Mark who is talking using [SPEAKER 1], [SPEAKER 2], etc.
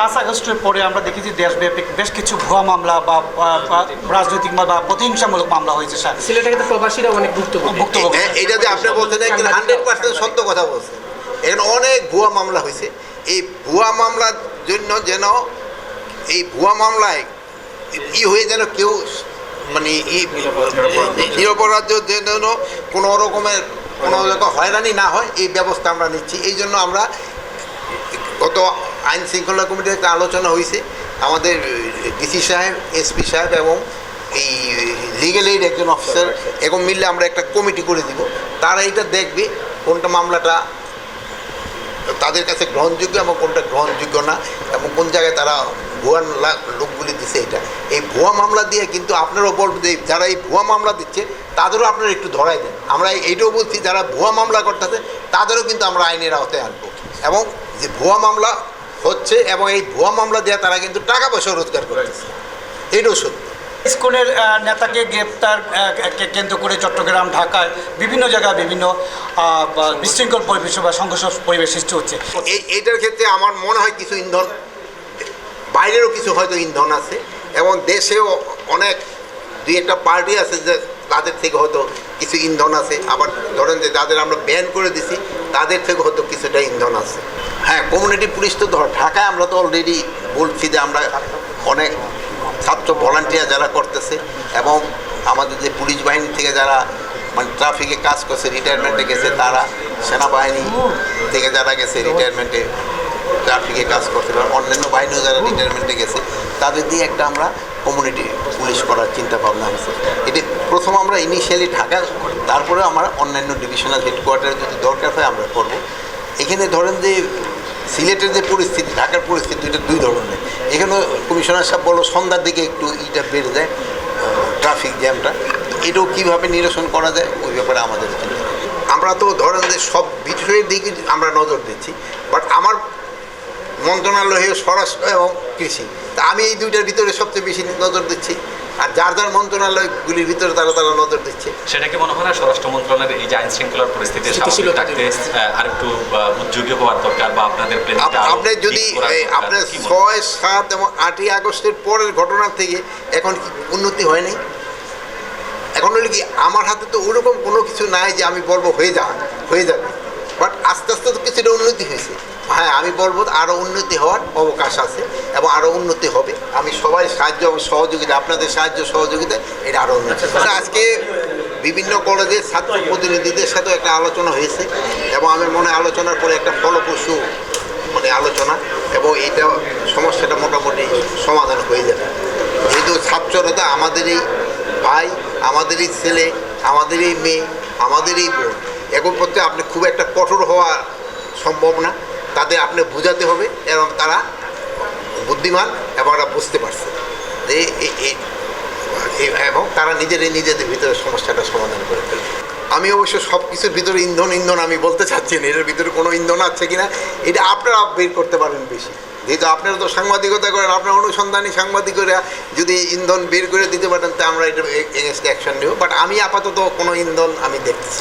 [SPEAKER 1] পাঁচ আগস্টের পরে আমরা দেখেছি দেশব্যাপী বেশ কিছু ভুয়া মামলা বা রাজনৈতিক বা প্রতিহিংসামূলক মামলা হয়েছে স্যার।
[SPEAKER 2] সিলেটে কিন্তু প্রবাসীরা অনেক ভুক্তভোগী।
[SPEAKER 3] এটা যে আপনি বলছেন এখানে হান্ড্রেড পার্সেন্ট সত্য কথা বলছেন এখানে অনেক ভুয়া মামলা হয়েছে। এই ভুয়া মামলার জন্য যেন এই ভুয়া মামলায় ই হয়ে যেন কেউ মানে নিরপরাধ যেন কোনো রকমের কোনো রকম হয়রানি না হয় এই ব্যবস্থা আমরা নিচ্ছি। এই জন্য আমরা গত আইন শৃঙ্খলা কমিটির একটা আলোচনা হয়েছে আমাদের ডিসি সাহেব, এসপি সাহেব এবং এই লিগেল এইড একজন অফিসার এরকম মিললে আমরা একটা কমিটি করে দিব। তারা এটা দেখবে কোনটা মামলাটা তাদের কাছে গ্রহণযোগ্য এবং কোনটা গ্রহণযোগ্য না এবং কোন জায়গায় তারা ভুয়া লোকগুলি দিচ্ছে এটা। এই ভুয়া মামলা দিয়ে কিন্তু আপনারাও বলবেন যে যারা এই ভুয়া মামলা দিচ্ছে, তাদেরও আপনারা একটু ধরাই দেন। আমরা এইটাও বলছি, যারা ভুয়া মামলা করতেছে, তাদেরও কিন্তু আমরা আইনের আওতায় আনব। এবং যে ভুয়া মামলা হচ্ছে এবং এই ভুয়া মামলা দিয়ে তারা কিন্তু টাকা পয়সা রোজগার করতেছে। এইটাও সত্যি।
[SPEAKER 1] ইস্কনের নেতাকে গ্রেপ্তার কেন্দ্র করে চট্টগ্রাম ঢাকায় বিভিন্ন জায়গায় বিভিন্ন বিশৃঙ্খল পরিবেশ বা সংঘর্ষ পরিবেশ সৃষ্টি হচ্ছে।
[SPEAKER 3] এই এইটার ক্ষেত্রে আমার মনে হয় কিছু ইন্ধন বাইরেরও কিছু হয়তো ইন্ধন আছে এবং দেশেও অনেক দুই একটা পার্টি আছে যে তাদের থেকে হয়তো কিছু ইন্ধন আছে। আবার ধরেন যে যাদের আমরা ব্যান করে দিছি তাদের থেকে হয়তো কিছুটা ইন্ধন আছে। হ্যাঁ কমিউনিটি পুলিশ তো ধর, ঢাকায় আমরা তো অলরেডি বলছি যে আমরা অনেক ছাত্র ভলান্টিয়ার যারা করতেছে এবং আমাদের যে পুলিশ বাহিনী থেকে যারা মানে ট্রাফিকে কাজ করছে রিটায়ারমেন্টে গেছে, তারা সেনাবাহিনী থেকে যারা গেছে রিটায়ারমেন্টে ট্রাফিকে কাজ করছে অন্যান্য বাহিনীও যারা রিটায়ারমেন্টে গেছে, তাদের দিয়ে একটা আমরা কমিউনিটি পুলিশ করার চিন্তা ভাবনা আছে এটি প্রথম আমরা ইনিশিয়ালি ঢাকা তারপরে আমরা অন্যান্য ডিভিশনাল হেডকোয়ার্টারে যদি দরকার হয় আমরা করব। এখানে ধরেন যে সিলেটের যে পরিস্থিতি, ঢাকার পরিস্থিতি, এটা দুই ধরনের। এখানে কমিশনার সাহেব বলো সন্ধ্যার দিকে একটু ইটা বেড়ে যায় ট্রাফিক জ্যামটা এটাও কীভাবে নিরসন করা যায়, ওই ব্যাপারে আমাদের চিন্তা। আমরা তো ধরেন যে সব বিষয়ের দিকে আমরা নজর দিচ্ছি বাট আমার মন্ত্রণালয় স্বরাষ্ট্র এবং কৃষি। তা আমি এই দুইটার ভিতরে সবচেয়ে বেশি নজর দিচ্ছি। আর যার যার মন্ত্রণালয়গুলির ভিতরে তারা তারা নজর দিচ্ছে।
[SPEAKER 4] সেটাকে মনে হয় না স্বরাষ্ট্র মন্ত্রণালয়ের এই যে আইন শৃঙ্খলার পরিস্থিতি
[SPEAKER 2] স্থিতিশীলতা
[SPEAKER 4] থাকতে আহ, আরেকটু উদ্যোগী হওয়ার দরকার বা আপনাদের আরও
[SPEAKER 3] আপনি যদি। আপনার? ছয় সাত এবং আটই আগস্টের পরের ঘটনা থেকে এখন উন্নতি হয়নি এখন হলে কি আমার হাতে তো ওরকম কোনো কিছু নাই যে আমি বলব হয়ে যা হয়ে যাবে। বাট আস্তে আস্তে তো কিছুটা উন্নতি হয়েছে। হ্যাঁ আমি বলব আরও উন্নতি হওয়ার অবকাশ আছে এবং আরও উন্নতি হবে। আমি সবাই সাহায্য সহযোগিতা, আপনাদের সাহায্য সহযোগিতা, এটা আরও উন্নতি আজকে বিভিন্ন কলেজের ছাত্র প্রতিনিধিদের সাথেও একটা আলোচনা হয়েছে এবং আমি মনে আলোচনার পরে একটা ফলপ্রসূ মানে আলোচনা এবং এইটা সমস্যাটা মোটামুটি সমাধান হয়ে যাবে। যেহেতু ছাত্ররা আমাদেরই ভাই, আমাদেরই ছেলে, আমাদেরই মেয়ে, আমাদেরই বোন। এখন পক্ষে আপনি খুব একটা কঠোর হওয়া সম্ভব না। তাদের আপনি বোঝাতে হবে এবং তারা বুদ্ধিমান এবং তারা বুঝতে পারছে। যে এবং তারা নিজেরাই নিজেদের ভিতরে সমস্যাটা সমাধান করে ফেলবে আমি অবশ্য সব কিছুর ভিতরে ইন্ধন ইন্ধন আমি বলতে চাচ্ছি না। এটার ভিতরে কোনো ইন্ধন আছে কি না এটা আপনারা বের করতে পারবেন বেশি। যেহেতু আপনারা তো সাংবাদিকতা করেন, আপনার অনুসন্ধানী সাংবাদিকরা, যদি ইন্ধন বের করে দিতে পারেন, তা আমরা এটা এগেনস্ট অ্যাকশন নেব। বাট আমি আপাতত কোনো ইন্ধন আমি দেখতেছি